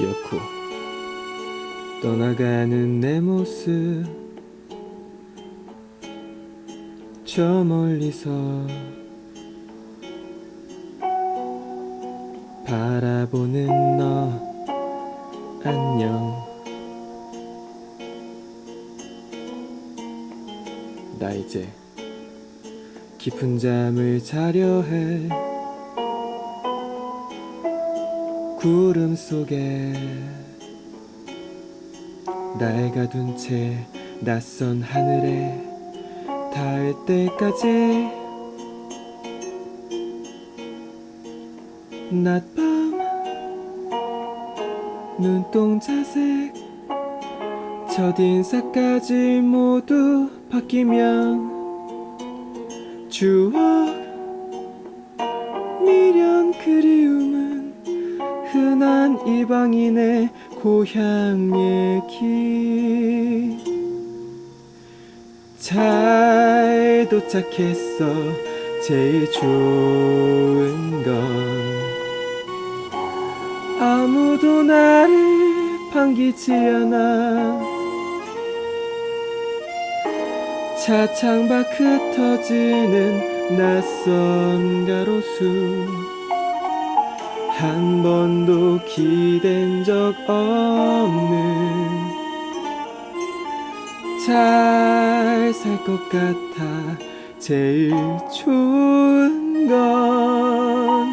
기어코 떠나가는 내 모습 저 멀리서 바라보는 너 안녕. 나 이제 깊은 잠을 자려 해 구름 속에 날 가둔 채 낯선 하늘에 닿을 때까지 낮밤 눈동자색 첫인사까지 모두 바뀌면 추억 미련 그리움은 흔한 이방인의 고향 얘기. 잘 도착했어. 제일 좋은 건. 아무도 나를 반기지 않아. 차창밖 흩어지는 낯선 가로수 한 번도 기댄 적 없는 잘 살 것 같아 제일 좋은 건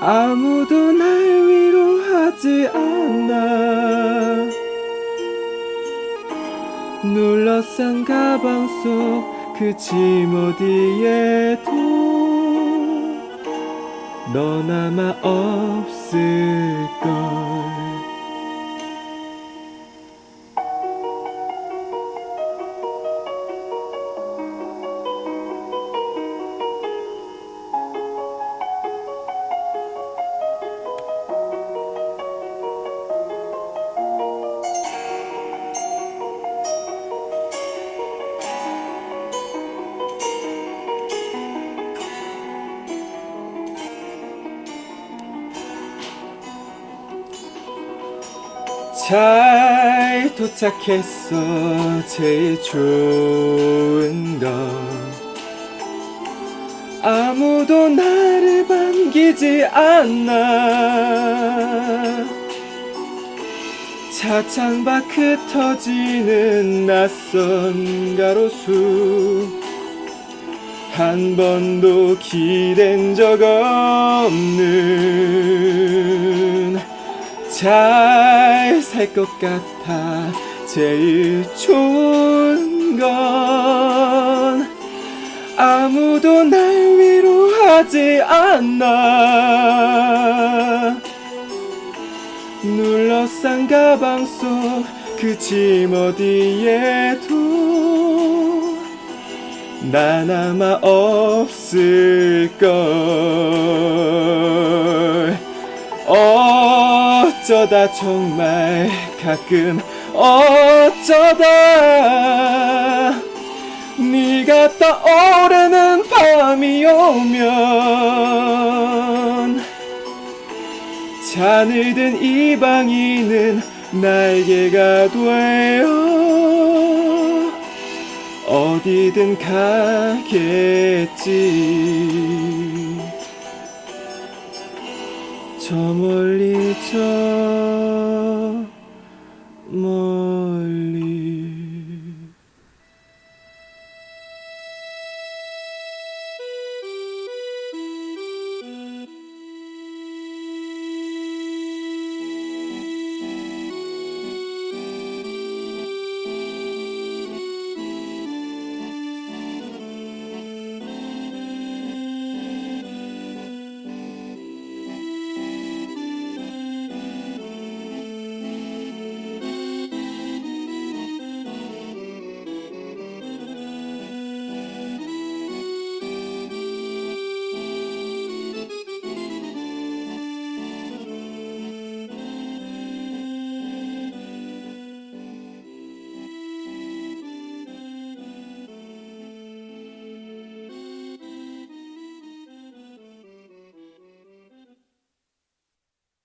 아무도 날 위로하지 않아. 눌러싼 가방 속 그 짐 어디에도 너나마 없을걸 잘 도착했어. 제일 좋은 건 아무도 나를 반기지 않아. 차창밖 흩어지는 낯선 가로수. 한 번도 기댄 적 없는 잘 살 것 같아. 제일 좋은 건 아무도 날 위로하지 않아. 눌러싼 가방 속 그 짐 어디에도 나나마 없을걸 어쩌다 정말 가끔 어쩌다 네가 떠오르는 밤이 오면 잔을 든 이방인은 날개가 되어 어디든 가겠지 저 멀리 저